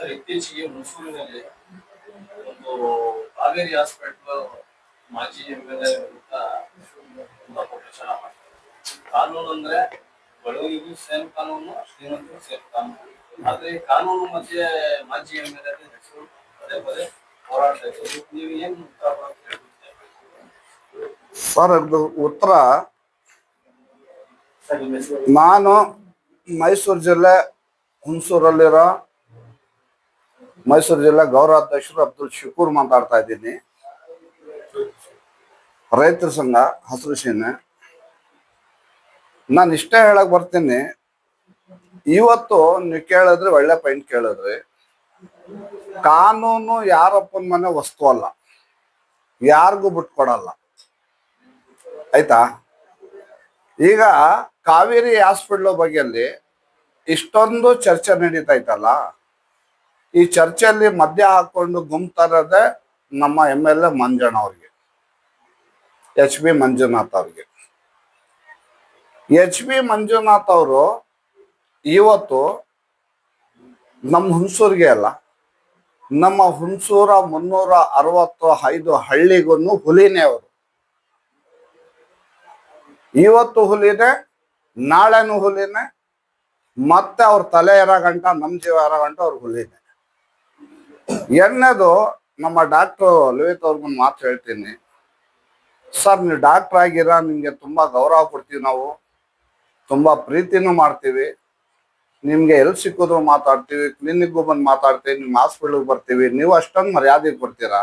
Sir ಇತ್ತೀಚೆಗೆ ಮೈಸೂರಿನಲ್ಲಿ ಒಂದು ಕಾವೇರಿ ಹಾಸ್ಪಿಟಲ್ ಮಾಜಿ ಎಂ ಎಲ್ ಎ ವಿರುದ್ಧ ತುಂಬಾ ಪ್ರಚಾರ ಮಾಡ್ತಾರೆ. ಕಾನೂನು ಅಂದ್ರೆ ಬಡವರಿಗೂ ಸೇಮ್ ಕಾನೂನು ಶ್ರೀಮಂತರು ಸೇಮ್ ಕಾನೂನು. ಆದ್ರೆ ಈ ಕಾನೂನು ಮಧ್ಯೆ ಮಾಜಿ ಎಂ ಎಲ್ ಎ ಹೆಸರು ಪದೇ ಪದೇ ಹೋರಾಡ್ತಾ ಇದ್ದಾರೆ. ನೀವು ಏನ್ ಉತ್ತರ? ಸರ್ ಅದು ಉತ್ತರ. ನಾನು ಮೈಸೂರು ಜಿಲ್ಲೆ ಹುಣಸೂರಲ್ಲಿರೋ ಮೈಸೂರು ಜಿಲ್ಲಾ ಗೌರವಾಧ್ಯಕ್ಷರು ಅಬ್ದುಲ್ ಶಕೂರ್ ಮಾತಾಡ್ತಾ ಇದ್ದೀನಿ. ರೈತರ ಸಂಘ ಹಸಿರು ಸೇನೆ. ನಾನು ಇಷ್ಟೇ ಹೇಳಕ್ ಬರ್ತೀನಿ. ಇವತ್ತು ನೀವು ಕೇಳಿದ್ರೆ ಒಳ್ಳೆ ಪಾಯಿಂಟ್ ಕೇಳಿದ್ರಿ. ಕಾನೂನು ಯಾರಪ್ಪನ ಮನೆ ವಸ್ತು ಅಲ್ಲ. ಯಾರಿಗೂ ಬಿಟ್ಕೊಡಲ್ಲ ಆಯ್ತಾ? ಈಗ ಕಾವೇರಿ ಹಾಸ್ಪಿಟ್ಲ್ ಬಗ್ಗೆಯಲ್ಲಿ ಇಷ್ಟೊಂದು ಚರ್ಚೆ ನಡೀತಾ ಇತ್ತಲ್ಲ. ಈ ಚರ್ಚೆಯಲ್ಲಿ ಮಧ್ಯ ಹಾಕೊಂಡು ಗುಮ್ತಾರದೆ ನಮ್ಮ ಎಂ ಎಲ್ ಎ ಮಂಜಣ್ಣ ಅವ್ರಿಗೆ. ಎಚ್ ಬಿ ಮಂಜುನಾಥ್ ಅವ್ರಿಗೆ. ಎಚ್ ಬಿ ಮಂಜುನಾಥ್ ಅವರು ಇವತ್ತು ನಮ್ಮ ಹುಣಸೂರಿಗೆ ಅಲ್ಲ, ನಮ್ಮ ಹುಣಸೂರ ಮುನ್ನೂರ ಅರವತ್ತು ಐದು ಹಳ್ಳಿಗೂ ಹುಲಿನೇ ಅವರು. ಇವತ್ತು ಹುಲಿನೇ, ನಾಳೆನೂ ಹುಲಿನೇ, ಮತ್ತೆ ಅವ್ರ ತಲೆ ಇರೋ ಗಂಟ ನಮ್ಮ ಜೀವ ಇರೋ ಗಂಟ ಅವ್ರ ಹುಲಿನೇ. ಎರಡನೇದು ನಮ್ಮ ಡಾಕ್ಟ್ರು ಲಲಿತ್ ಅವ್ರಿಗೊಂದು ಮಾತು ಹೇಳ್ತೀನಿ. ಸರ್, ನೀವು ಡಾಕ್ಟರ್ ಆಗಿರ, ನಿಮಗೆ ತುಂಬಾ ಗೌರವ ಕೊಡ್ತೀವಿ ನಾವು. ತುಂಬಾ ಪ್ರೀತಿನೂ ಮಾಡ್ತೀವಿ. ನಿಮ್ಗೆ ಎಲ್ಲಿ ಸಿಕ್ಕಿದ್ರು ಮಾತಾಡ್ತೀವಿ, ಕ್ಲಿನಿಕ್ಗೂ ಬಂದು ಮಾತಾಡ್ತೀವಿ ನಿಮ್ಮ ಹಾಸ್ಪಿಟ್ಲಿಗೆ ಬರ್ತೀವಿ, ನೀವು ಅಷ್ಟೊಂದು ಮರ್ಯಾದೆ ಕೊಡ್ತೀರಾ?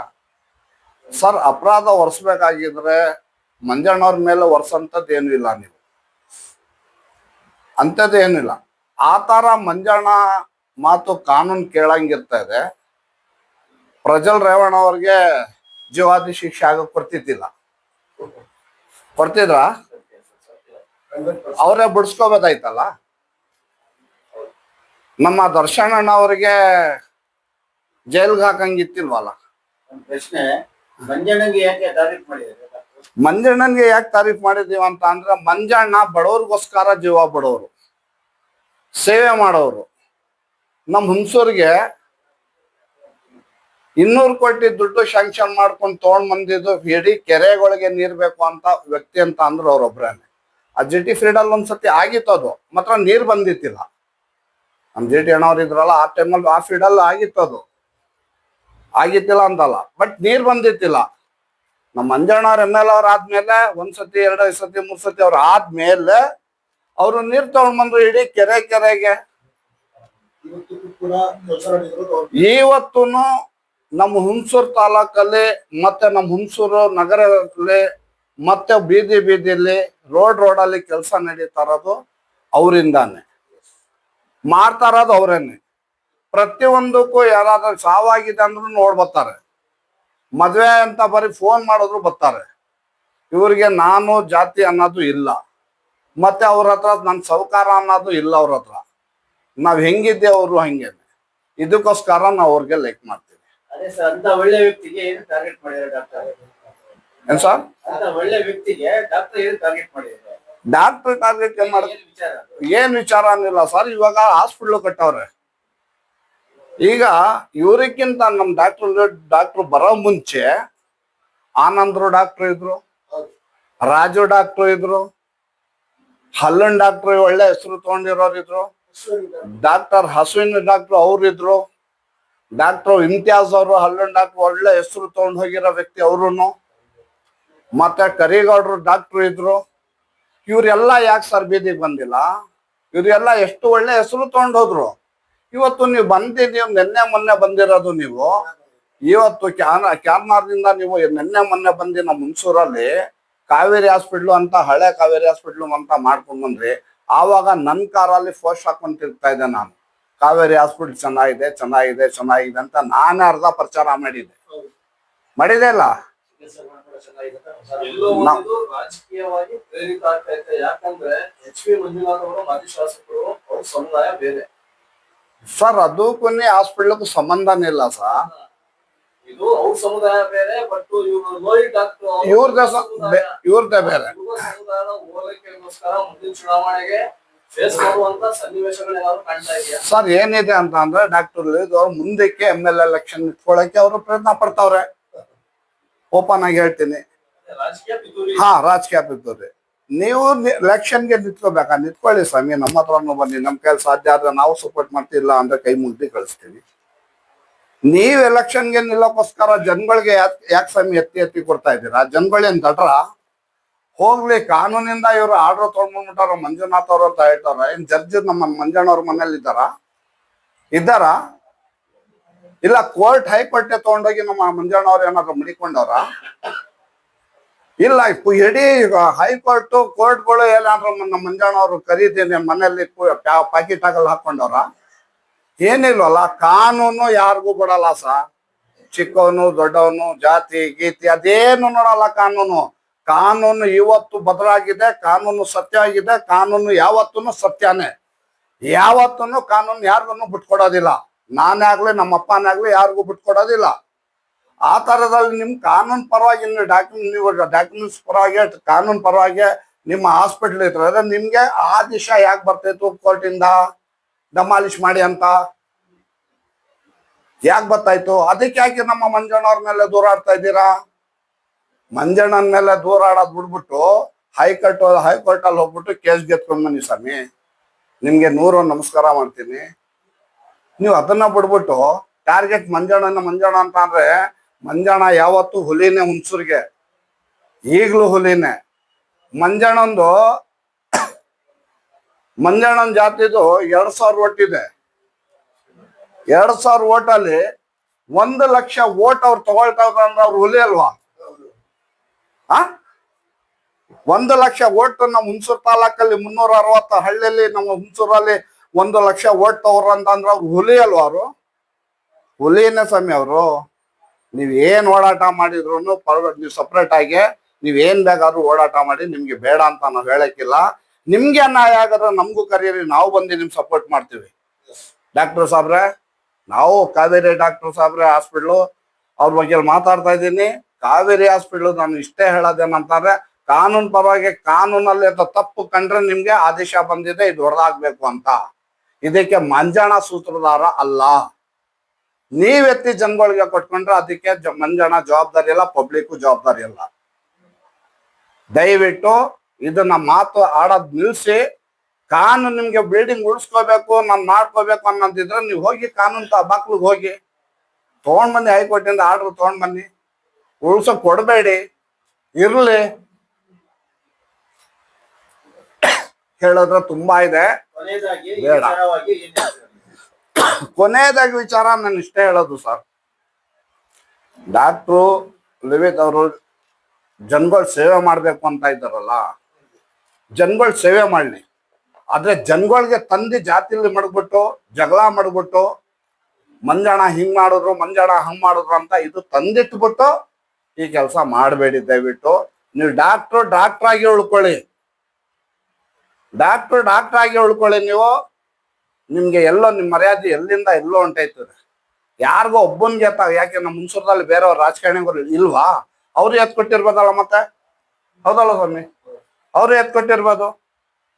ಸರ್, ಅಪರಾಧ ಒರೆಸ್ಬೇಕಾಗಿದ್ರೆ ಮಂಜಣ್ಣವ್ರ ಮೇಲೆ ಒರೆಸಂಥದ್ದು ಏನೂ ಇಲ್ಲ ನೀವು. ಅಂಥದ್ದು ಏನಿಲ್ಲ ಆ ಥರ ಮಂಜಣ್ಣ ಮಾತು ಕಾನೂನು ಕೇಳಂಗಿರ್ತಾ ಇದೆ. ಪ್ರಜ್ವಲ್ ರೇವಣ್ಣ ಅವ್ರಿಗೆ ಜೀವಾದಿ ಶಿಕ್ಷೆ ಆಗಕ್ ಬರ್ತಿದ್ದಿಲ್ಲ. ಬರ್ತಿದ್ರ? ಅವರೇ ಬಿಡಿಸ್ಕೋಬೇಕಾಯ್ತಲ್ಲ? ನಮ್ಮ ದರ್ಶನಣ್ಣ ಅವ್ರಿಗೆ ಜೈಲ್ಗೆ ಹಾಕಂಗಿತ್ತಿಲ್ವಲ್ಲ ಪ್ರಶ್ನೆ ಮಂಜಣ್ಣಗೆ ಯಾಕೆ ತಾರೀಫ್ ಮಾಡಿದ್ದಾರೆ? ಮಂಜಣ್ಣನ್ಗೆ ಯಾಕೆ ತಾರೀಫ್ ಮಾಡಿದೀವಿ ಅಂತ ಅಂದ್ರೆ ಮಂಜಣ್ಣ ಬಡವ್ರಿಗೋಸ್ಕರ ಜೀವ ಬಡವರು ಸೇವೆ ಮಾಡೋರು. ನಮ್ಮ ಹುಣಸೂರಿಗೆ ಇನ್ನೂರು ಕೋಟಿ ದುಡ್ಡು ಶಾಂಕ್ಷನ್ ಮಾಡ್ಕೊಂಡು ತಗೊಂಡ್ ಬಂದಿದ್ದು ಇಡೀ ಕೆರೆಗಳಿಗೆ ನೀರ್ ಬೇಕು ಅಂತ ವ್ಯಕ್ತಿ ಅಂತ ಅಂದ್ರು ಅವ್ರೊಬ್ರೇನೆ. ಆ ಜಿ ಟಿ ಫೀಲ್ಡಲ್ಲಿ ಒಂದ್ಸತಿ ಆಗಿತ್ತು ಅದು ಮಾತ್ರ ನೀರ್ ಬಂದಿತ್ತಿಲ್ಲ. ನಮ್ ಜಿ ಟಿ ಅಣ್ಣವ್ರು ಇದ್ರಲ್ಲ ಆ ಟೈಮಲ್ಲಿ ಆ ಫೀಲ್ಡಲ್ಲಿ ಆಗಿತ್ತು ಅದು. ಆಗಿತ್ತಿಲ್ಲ ಅಂತಲ್ಲ ಬಟ್ ನೀರ್ ಬಂದಿತ್ತಿಲ್ಲ. ನಮ್ಮ ಮಂಜಣ್ಣವ್ರ ಎಂ ಎಲ್ ಅವ್ರ ಆದ್ಮೇಲೆ ಒಂದ್ಸತಿ ಎರಡೈದು ಸತಿ ಮೂರ್ ಸತಿ ಅವ್ರ ಆದ್ಮೇಲೆ ಅವರು ನೀರ್ ತಗೊಂಡ್ಬಂದ್ರು ಇಡೀ ಕೆರೆ ಕೆರೆಗೆ. ಇವತ್ತು ನಮ್ಮ ಹುಣಸೂರು ತಾಲೂಕಲ್ಲಿ ಮತ್ತೆ ನಮ್ಮ ಹುಣಸೂರು ನಗರದಲ್ಲಿ ಮತ್ತೆ ಬೀದಿ ಬೀದಿಯಲ್ಲಿ ರೋಡ್ ರೋಡಲ್ಲಿ ಕೆಲಸ ನಡೀತಾ ಇರೋದು ಅವರಿಂದಾನೆ. ಮಾಡ್ತಾ ಇರೋದು ಅವರೇನೆ. ಪ್ರತಿಯೊಂದಕ್ಕೂ ಯಾರಾದ್ರೂ ಸಾವಾಗಿದೆ ಅಂದ್ರೂ ನೋಡ್ ಬರ್ತಾರೆ ಮದ್ವೆ ಅಂತ ಬರೀ ಫೋನ್ ಮಾಡಿದ್ರು ಬರ್ತಾರೆ ಇವರಿಗೆ ನಾನು ಜಾತಿ ಅನ್ನೋದು ಇಲ್ಲ. ಮತ್ತೆ ಅವ್ರ ಹತ್ರ ನನ್ನ ಸೌಕಾರ ಅನ್ನೋದು ಇಲ್ಲ ಅವ್ರ ಹತ್ರ. ನಾವು ಹೆಂಗಿದ್ದೆ ಅವರು ಹಂಗೇನೆ. ಇದಕ್ಕೋಸ್ಕರ ನಾವು ಅವ್ರಿಗೆ ಲೈಕ್ ಮಾಡ್ತೀವಿ. ಅದೇ ಸರ್ ಅಂತ ಒಳ್ಳೆ ವ್ಯಕ್ತಿಗೆ ಏನು ಟಾರ್ಗೆಟ್ ಮಾಡಿದ್ದಾರೆ ಡಾಕ್ಟರ್ ಏನ್ ಸರ್ ಅಂತ ಒಳ್ಳೆ ವ್ಯಕ್ತಿಗೆ ಡಾಕ್ಟರ್ ಏನು ಟಾರ್ಗೆಟ್ ಮಾಡಿದ್ದಾರೆ? ಡಾಕ್ಟರ್ ಟಾರ್ಗೆಟ್ ಏನ್ ಮಾಡ ಏನ್ ವಿಚಾರ? ಏನ್ ವಿಚಾರ ಅನ್ನಿಲ್ಲ ಸರ್ ಇವಾಗ ಹಾಸ್ಪಿಟ್ಲ್ ಕಟ್ಟವ್ರೆ. ಈಗ ಇವ್ರಿಗಿಂತ ನಮ್ ಡಾಕ್ಟರ್ ಡಾಕ್ಟರ್ ಬರೋ ಮುಂಚೆ ಆನಂದ್ರು ಡಾಕ್ಟರ್ ಇದ್ರು ರಾಜು ಡಾಕ್ಟರ್ ಇದ್ರು ಹಲ್ಲನ್ ಡಾಕ್ಟರ್ ಒಳ್ಳೆ ಹೆಸರು ತಗೊಂಡಿರೋರು ಇದ್ರು ಡಾಕ್ಟರ್ ಹಸುವಿನ ಡಾಕ್ಟರ್ ಅವ್ರು ಇದ್ರು ಡಾಕ್ಟರ್ ಇಮ್ತಿಯಾಜ್ ಅವರು ಹಲ್ಲನ್ ಡಾಕ್ಟರ್ ಒಳ್ಳೆ ಹೆಸರು ತಗೊಂಡು ಹೋಗಿರೋ ವ್ಯಕ್ತಿ ಅವರು ಮತ್ತೆ ಕರಿಗೌಡ್ರು ಡಾಕ್ಟ್ರು ಇದ್ರು. ಇವರೆಲ್ಲ ಯಾಕೆ ಸರ್ ಬೀದಿಗೆ ಬಂದಿಲ್ಲ? ಇವರೆಲ್ಲ ಎಷ್ಟು ಒಳ್ಳೆ ಹೆಸರು ತಗೊಂಡು ಹೋದ್ರು? ಇವತ್ತು ನೀವು ಬಂದಿದ್ದೀವಿ ನಿನ್ನೆ ಮೊನ್ನೆ ಬಂದಿರೋದು ನೀವು. ಇವತ್ತು ಕ್ಯಾನ್ ಕ್ಯಾನ್ಮಾರ್ದಿಂದ ನೀವು ನಿನ್ನೆ ಮೊನ್ನೆ ಬಂದಿ ನಮ್ಮ ಹುಣಸೂರಲ್ಲಿ ಕಾವೇರಿ ಹಾಸ್ಪಿಟ್ಲು ಅಂತ, ಹಳೆ ಕಾವೇರಿ ಹಾಸ್ಪಿಟ್ಲು ಅಂತ ಮಾಡ್ಕೊಂಡು ಬಂದ್ರಿ. ಆವಾಗ ನನ್ನ ಕಾರಲ್ಲಿ ಫೋಸ್ಟ್ ಹಾಕೊಂಡು ತಿರ್ತಾ ಇದ್ದೆ ನಾನು. ಕಾವೇರಿ ಹಾಸ್ಪಿಟಲ್ ಚೆನ್ನಾಗಿದೆ ಚೆನ್ನಾಗಿದೆ ಚೆನ್ನಾಗಿದೆ ಅಂತ ನಾನು ಅರ್ಧ ಪ್ರಚಾರ ಮಾಡಿದ್ದೆ. ಮಾಡಿದೆ ಅಲ್ಲ ರಾಜಕೀಯವಾಗಿ ಪ್ರೇರಿತ ಆಗ್ತಾ ಇದೆ ಯಾಕಂದ್ರೆ ಎಚ್ ಪಿ ಮಂಜುನಾಥ್ ಅವರು ಮಾಜಿ ಶಾಸಕರು ಅವ್ರ ಸಮುದಾಯ ಬೇರೆ. ಸರ್ ಅದಕ್ಕೂ ಹಾಸ್ಪಿಟ್ಲ್ಗೂ ಸಂಬಂಧನೇ ಇಲ್ಲ ಸರ್. ಇದು ಅವ್ರ ಸಮುದಾಯ ಬೇರೆ ಬಟ್ ಇವರು ನೋಡಿ ಡಾಕ್ಟರ್ ಇವ್ರದ್ದೇ ಸ- ಬೆ- ಇವ್ರದ್ದೇ ಬೇರೆ. ಸಮುದಾಯದ ಮುಂದಿನ ಚುನಾವಣೆಗೆ ಸರ್ ಏನಿದೆ ಅಂತ ಅಂದ್ರೆ ಡಾಕ್ಟರ್ ಅವ್ರು ಮುಂದಕ್ಕೆ ಎಂ ಎಲ್ ಎಲೆಕ್ಷನ್ ಇಟ್ಕೊಳಕ್ಕೆ ಅವರು ಪ್ರಯತ್ನ ಪಡ್ತಾವ್ರೆ. ಓಪನ್ ಆಗಿ ಹೇಳ್ತೀನಿ. ಹಾ, ರಾಜಕೀಯ ಬಿದ್ದವ್ರಿ ನೀವು ಎಲೆಕ್ಷನ್ಗೆ ನಿಂತ್ಕೋಬೇಕಾ? ನಿಂತ್ಕೊಳ್ಳಿ ಸ್ವಾಮಿ. ನಮ್ಮ ಹತ್ರನು ಬನ್ನಿ. ನಮ್ಮ ಕೈಲಿ ಸಾಧ್ಯ ಆದ್ರೆ ನಾವು ಸಪೋರ್ಟ್ ಮಾಡ್ತಿಲ್ಲ ಅಂದ್ರೆ ಕೈ ಮುಗ್ದಿ ಕಳಿಸ್ತೀವಿ. ನೀವ್ ಎಲೆಕ್ಷನ್ಗೆ ನಿಲ್ಲಕ್ಕೋಸ್ಕರ ಜನಗಳಿಗೆ ಯಾಕೆ ಸ್ವಾಮಿ ಎತ್ತಿ ಎತ್ತಿ ಕೊಡ್ತಾ ಇದ್ದೀರಾ? ಜನಗಳೇನ್ ದಡ್ರ? ಹೋಗ್ಲಿ, ಕಾನೂನಿಂದ ಇವರು ಆರ್ಡರ್ ತೊಗೊಂಡ್ಬಿಟ್ಟಾರ ಮಂಜುನಾಥ್ ಅವ್ರು ಅಂತ ಹೇಳ್ತಾರ. ಏನ್ ಜಡ್ಜ್ ನಮ್ಮ ಮಂಜಣ್ಣ ಅವ್ರ ಮನೇಲಿ ಇದ್ದಾರ? ಇದ್ದಾರ? ಇಲ್ಲ ಕೋರ್ಟ್ ಹೈಕೋರ್ಟ್ ತಗೊಂಡೋಗಿ ನಮ್ಮ ಮಂಜಣ್ಣ ಅವ್ರು ಏನಾದ್ರು ಮಡಿಕೊಂಡವ್ರ? ಇಲ್ಲ ಇಡೀ ಹೈಕೋರ್ಟ್ ಕೋರ್ಟ್ಗಳು ಏನಾದ್ರು ನಮ್ಮ ಮಂಜಣ್ಣ ಅವರು ಕರೀತೀನಿ, ಮನೆಯಲ್ಲಿ ಪಾಕಿಟ್ ಆಗಲ್ಲಿ ಹಾಕೊಂಡವ್ರ? ಏನಿಲ್ವಲ್ಲ, ಕಾನೂನು ಯಾರಿಗೂ ಬಿಡಲ್ಲ ಸಾ ಚಿಕ್ಕವನು, ದೊಡ್ಡವನು, ಜಾತಿ, ಗೀತಿ, ಅದೇನು ನೋಡಲ್ಲ ಕಾನೂನು. ಕಾನೂನು ಇವತ್ತು ಬದಲಾಗಿದೆ, ಕಾನೂನು ಸತ್ಯ ಆಗಿದೆ, ಕಾನೂನು ಯಾವತ್ತೂ ಸತ್ಯನೇ. ಯಾವತ್ತೂ ಕಾನೂನು ಯಾರಿಗೂ ಬಿಟ್ಕೊಡೋದಿಲ್ಲ. ನಾನೇ ಆಗ್ಲಿ ನಮ್ಮ ಅಪ್ಪನೇ ಆಗ್ಲಿ, ಯಾರಿಗೂ ಬಿಟ್ಕೊಡೋದಿಲ್ಲ. ಆ ಥರದಲ್ಲಿ ನಿಮ್ಮ ಕಾನೂನು ಪರವಾಗಿ ನೀವು ಡಾಕ್ಯುಮೆಂಟ್ ನೀವು ಡಾಕ್ಯುಮೆಂಟ್ಸ್ ಪರವಾಗಿ, ಕಾನೂನು ಪರವಾಗಿ ನಿಮ್ಮ ಹಾಸ್ಪಿಟ್ಲ್ ಇದ್ರೆ ಆ ಆದೇಶ ಯಾಕೆ ಬರ್ತಾಯಿತ್ತು ಕೋರ್ಟಿಂದ? ದಮಾಲಿಶ್ ಮಾಡಿ ಅಂತ. ಯಾಕೆ ಬರ್ತಾಯ್ತು ಅದಕ್ಕೆ ಯಾಕೆ ನಮ್ಮ ಮಂಜಣ್ಣವ್ರ ಮೇಲೆ ದೂರಾಡ್ತಾ ಇದ್ದೀರಾ? ಮಂಜಣ್ಣನ ಮೇಲೆ ಆಡೋದು ಬಿಡ್ಬಿಟ್ಟು ಹೈಕೋರ್ಟ್ ಹೈಕೋರ್ಟ್ ಅಲ್ಲಿ ಹೋಗ್ಬಿಟ್ಟು ಕೇಸ್ ಗೆತ್ಕೊಂಡ್ ಬನ್ನಿ ಸ್ವಾಮಿ. ನಿಮ್ಗೆ ನೂರು ನಮಸ್ಕಾರ ಮಾಡ್ತೀನಿ. ನೀವು ಅದನ್ನ ಬಿಡ್ಬಿಟ್ಟು ಟಾರ್ಗೆಟ್ ಮಂಜಣ್ಣನ ಮಂಜಣ್ಣ ಅಂತ ಅಂದ್ರೆ ಮಂಜಣ್ಣ ಯಾವತ್ತು ಹುಲಿನೇ ಹುಣಸೂರಿಗೆ ಈಗಲೂ ಹುಲಿನೇ. ಮಂಜಣ್ಣಂದು ಮಂಜಣ್ಣನ ಜಾತಿದು ಎರಡ್ ಸಾವಿರ ಓಟ್ ಇದೆ. ಎರಡ್ ಸಾವಿರ ಓಟ್ ಅಲ್ಲಿ ಒಂದು ಲಕ್ಷ ಓಟ್ ಅವ್ರು ತಗೊಳ್ತಾ ಅಂದ್ರೆ ಅವ್ರು ಹುಲಿ ಅಲ್ವಾ? ಆ? ಒಂದು ಲಕ್ಷ ಓಟ್ ನಮ್ಮ ಹುಣಸೂರು ತಾಲೂಕಲ್ಲಿ ಮುನ್ನೂರ ಅರವತ್ತು ಹಳ್ಳಿಯಲ್ಲಿ ನಮ್ಮ ಹುಣಸೂರಲ್ಲಿ ಒಂದು ಲಕ್ಷ ಓಟ್ ತಗೋರು ಅಂತಂದ್ರೆ ಅವ್ರು ಹುಲಿ ಅಲ್ವಾ ಅವರು? ಹುಲಿನೇ ಸ್ವಾಮಿ ಅವರು. ನೀವು ಏನು ಓಡಾಟ ಮಾಡಿದ್ರು ನೀವು ಸಪ್ರೇಟ್ ಆಗಿ, ನೀವು ಏನು ಬೇಕಾದ್ರೂ ಓಡಾಟ ಮಾಡಿ, ನಿಮ್ಗೆ ಬೇಡ ಅಂತ ನಾವು ಹೇಳಕ್ಕಿಲ್ಲ. ನಿಮ್ಗೆ ಅನ್ಯಾಯ ಆಗದ್ರೆ ನಮಗೂ ಕರೀರಿ, ನಾವು ಬಂದು ನಿಮ್ ಸಪೋರ್ಟ್ ಮಾಡ್ತೀವಿ. ಡಾಕ್ಟರ್ ಸಾಬ್ರೆ, ನಾವು ಕಾವೇರಿ ಡಾಕ್ಟರ್ ಸಾಬ್ರೆ ಹಾಸ್ಪಿಟ್ಲು ಅವ್ರ ಬಗ್ಗೆ ಮಾತಾಡ್ತಾ ಇದ್ದೀನಿ. ಕಾವೇರಿ ಹಾಸ್ಪಿಟ್ಲ್ ನಾನು ಇಷ್ಟೇ ಹೇಳೋದೇನಂತಾರೆ ಕಾನೂನು ಪರವಾಗಿ ಕಾನೂನಲ್ಲಿ ತಪ್ಪು ಕಂಡ್ರೆ ನಿಮ್ಗೆ ಆದೇಶ ಬಂದಿದೆ, ಇದು ಹೊರದಾಗ್ಬೇಕು ಅಂತ. ಇದಕ್ಕೆ ಮಂಜಾಣ ಸೂತ್ರಧಾರ ಅಲ್ಲ. ನೀವೆತ್ತಿ ಜನಗಳಿಗೆ ಕೊಟ್ಕೊಂಡ್ರೆ ಅದಕ್ಕೆ ಮಂಜಣ ಜವಾಬ್ದಾರಿ ಇಲ್ಲ ಪಬ್ಲಿಕ್ ಜವಾಬ್ದಾರಿ ಇಲ್ಲ. ದಯವಿಟ್ಟು ಇದನ್ನ ಮಾತು ಆಡೋದ್ ನಿಲ್ಸಿ, ಕಾನೂನು ನಿಮ್ಗೆ ಬಿಲ್ಡಿಂಗ್ ಉಳಿಸ್ಕೋಬೇಕು, ನಾನು ಮಾಡ್ಕೋಬೇಕು ಅನ್ನೋದಿದ್ರೆ ನೀವು ಹೋಗಿ ಕಾನೂನು ಬಾಕ್ಲಿಗೆ ಹೋಗಿ. ತಗೊಂಡ್ ಬನ್ನಿ ಹೈಕೋರ್ಟಿಂದ ಆರ್ಡರ್ ತಗೊಂಡ್ ಬನ್ನಿ. ಉಳ್ಸೋಕ್ ಕೊಡಬೇಡಿ ಇರಲಿ. ಹೇಳೋದ್ರ ತುಂಬಾ ಇದೆ. ಬೇಡ. ಕೊನೆಯದಾಗಿ ವಿಚಾರ ನಾನು ಇಷ್ಟೇ ಹೇಳೋದು ಸರ್. ಡಾಕ್ಟ್ರು ಲಿವಿತ್ ಅವರು ಜನಗಳ ಸೇವೆ ಮಾಡ್ಬೇಕು ಅಂತ ಇದ್ದಾರಲ್ಲ ಜನಗಳ ಸೇವೆ ಮಾಡಲಿ. ಆದ್ರೆ ಜನಗಳಿಗೆ ತಂದಿ ಜಾತಿಲಿ ಮಡಗ್ಬಿಟ್ಟು ಜಗಳ ಮಡಗ್ಬಿಟ್ಟು ಮಂಜಾಣ ಹಿಂಗ್ ಮಾಡಿದ್ರು ಮಂಜಾಣ ಹಂಗ್ ಮಾಡಿದ್ರು ಅಂತ ಇದು ತಂದಿಟ್ಬಿಟ್ಟು ಈ ಕೆಲಸ ಮಾಡಬೇಡಿ ದಯವಿಟ್ಟು. ನೀವು ಡಾಕ್ಟ್ರು ಡಾಕ್ಟರ್ ಆಗಿ ಉಳ್ಕೊಳ್ಳಿ. ಡಾಕ್ಟ್ರು ಡಾಕ್ಟರ್ ಆಗಿ ಉಳ್ಕೊಳ್ಳಿ ನೀವು. ನಿಮ್ಗೆ ಎಲ್ಲೋ ನಿಮ್ಮ ಮರ್ಯಾದೆ ಎಲ್ಲಿಂದ ಎಲ್ಲೋ ಹೊಂಟೈತದೆ ಯಾರಿಗೋ ಒಬ್ಬನ್ಗೆ ತ ಯಾಕೆ ನಮ್ಮ ಮುನ್ಸೂರದಲ್ಲಿ ಬೇರೆಯವ್ರ ರಾಜಕಾರಣಿಗಳು ಇಲ್ವಾ? ಅವ್ರು ಎತ್ ಕೊಟ್ಟಿರ್ಬೋದಲ್ಲ ಮತ್ತೆ? ಹೌದಲ್ಲ ಸ್ವಾಮಿ? ಅವ್ರು ಎತ್ ಕೊಟ್ಟಿರ್ಬೋದು.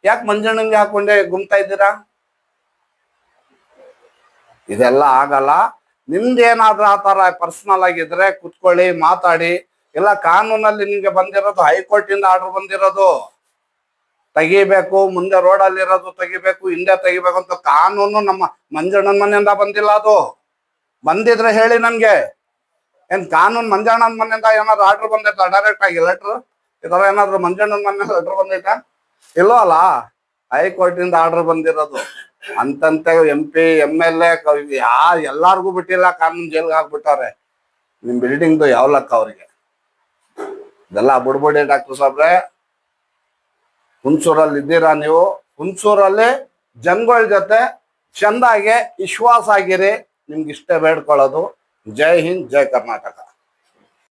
ಯಾಕೆ ಮಂಜಣ್ಣಂಗೆ ಹಾಕೊಂಡೆ ಗುಮ್ತಾ ಇದ್ದೀರಾ? ಇದೆಲ್ಲ ಆಗಲ್ಲ. ನಿಮ್ದೇನಾದ್ರೂ ಆ ತರ ಪರ್ಸನಲ್ ಆಗಿದ್ರೆ ಕುತ್ಕೊಳ್ಳಿ, ಮಾತಾಡಿ. ಇಲ್ಲ ಕಾನೂನಲ್ಲಿ ನಿಮ್ಗೆ ಬಂದಿರೋದು ಹೈಕೋರ್ಟ್ ಇಂದ ಆರ್ಡರ್ ಬಂದಿರೋದು. ತೆಗಿಬೇಕು, ಮುಂದೆ ರೋಡಲ್ಲಿ ಇರೋದು ತೆಗಿಬೇಕು, ಹಿಂದೆ ತೆಗಿಬೇಕು ಅಂತ ಕಾನೂನು ನಮ್ಮ ಮಂಜಣ್ಣನ ಮನೆಯಿಂದ ಬಂದಿಲ್ಲ ಅದು. ಬಂದಿದ್ರೆ ಹೇಳಿ ನನ್ಗೆ ಏನ್ ಕಾನೂನು ಮಂಜಣ್ಣನ ಮನೆಯಿಂದ ಏನಾದ್ರು ಆರ್ಡರ್ ಬಂದೈತಾ ಡೈರೆಕ್ಟ್ ಆಗಿ ಲೆಟ್ರ್ ಈ ತರ ಏನಾದ್ರು ಮಂಜಣ್ಣನ ಮನೆಯಿಂದ ಲೆಟ್ರ್ ಬಂದೈತಾ ಇಲ್ಲೋ ಅಲ್ಲ ಹೈಕೋರ್ಟ್ ಇಂದ ಆರ್ಡರ್ ಬಂದಿರೋದು. ಅಂತಂತೆ M P M L A ಬಿಟ್ಟಿಲ್ಲ, ಕಾನೂನು ಜೈಲ್ಗೆ ಹಾಕ್ಬಿಟ್ಟವ್ರೆ. ನಿಮ್ ಬಿಲ್ಡಿಂಗ್ದು ಯಾವ ಲಕ್ಕ ಅವ್ರಿಗೆ? ಇದೆಲ್ಲ ಬಿಡ್ಬೇಡಿ ಡಾಕ್ಟರ್ ಸಾಬ್ರೆ. ಹುಣಸೂರಲ್ಲಿ ಇದ್ದೀರಾ ನೀವು? ಹುಣಸೂರಲ್ಲಿ ಜನಗಳ ಜೊತೆ ಚಂದಾಗೆ ವಿಶ್ವಾಸ ಆಗಿರಿ. ನಿಮ್ಗೆ ಇಷ್ಟೇ ಬೇಡ್ಕೊಳ್ಳೋದು. ಜೈ ಹಿಂದ್, ಜೈ ಕರ್ನಾಟಕ.